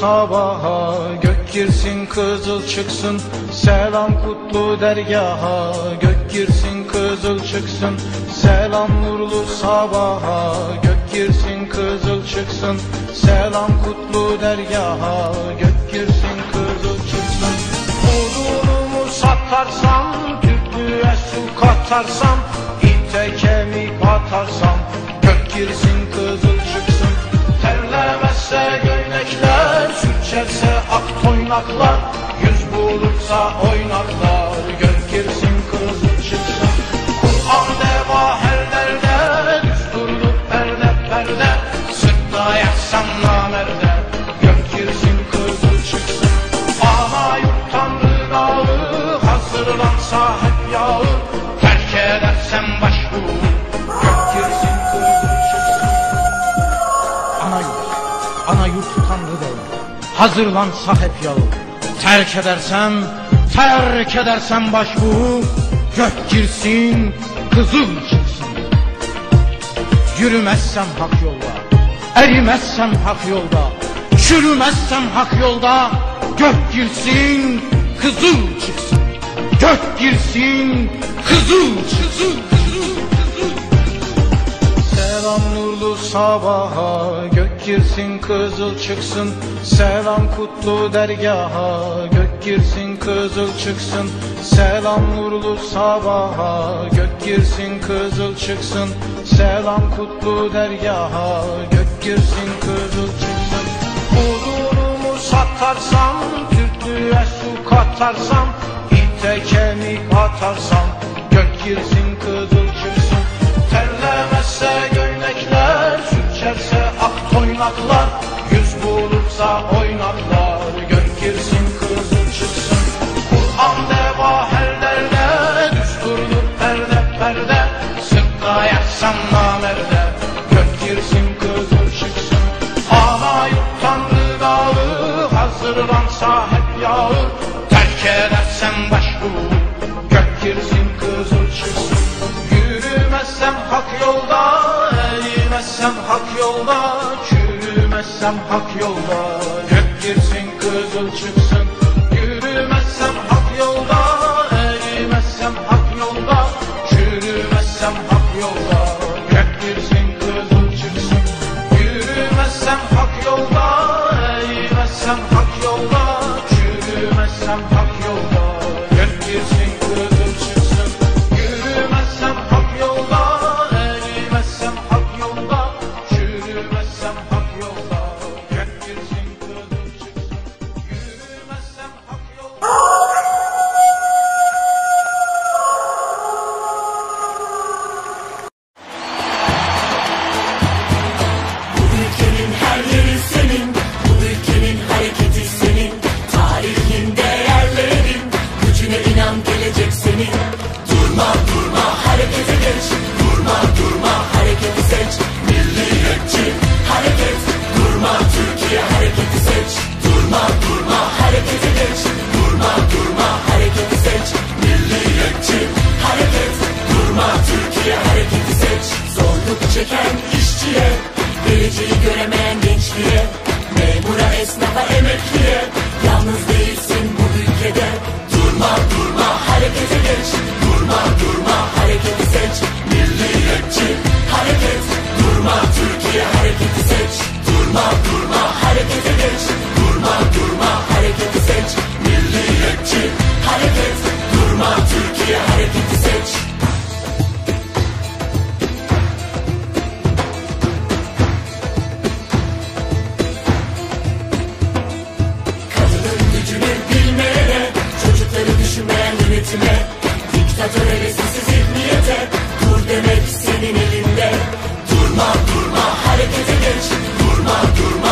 sabaha Gök girsin kızıl çıksın. Selam kutlu dergaha Gök girsin kızıl çıksın. Selam nurlu sabaha Gök girsin kızıl çıksın. Selam kutlu dergaha Gök girsin kızıl çıksın. Odunumu satarsam Tüplüğe su katarsam İte kemik atarsam Gök girsin kızıl Sürçerse ak toynaklar Yüz bulursa oynaklar Gök girsin kızıl çıksın. Kur'an deva her derde Düsturluk perde perde Sırtta yaksam namerde Gök girsin kızıl çıksın. Ana yurt tanrı dağı Hazırlansa hep yağı Terk edersem başbuğu Hazırlansa hep yağı Terk edersem, terk edersem başbuğu Gök girsin, kızıl çıksın. Yürümezsem hak yolda Erimezsem hak yolda. Çürümezsem hak yolda Gök girsin, kızıl çıksın. Gök girsin, kızıl çıksın Selam nurlu sabaha Gök girsin kızıl çıksın. Selam kutlu dergaha Gök girsin kızıl çıksın. Selam nurlu sabaha Gök girsin kızıl çıksın. Selam kutlu dergaha Gök girsin kızıl çıksın. Odunumu satarsam Tüplüğe su katarsam İte kemik atarsam Gök girsin kızıl ak toynaklar Yüz bulursa oynaklar Gök girsin hak yolda Gök girsin kızıl esnafa, emekliye, yalnız değilsin bu ülkede. Durma durma harekete geç, durma durma hareketi seç. Milliyetçi hareket, durma Türkiye hareketi seç. Durma durma harekete geç, durma durma yönetime, diktatör hevesisi zihniyete, dur demek senin elinde. Durma durma harekete geç, durma durma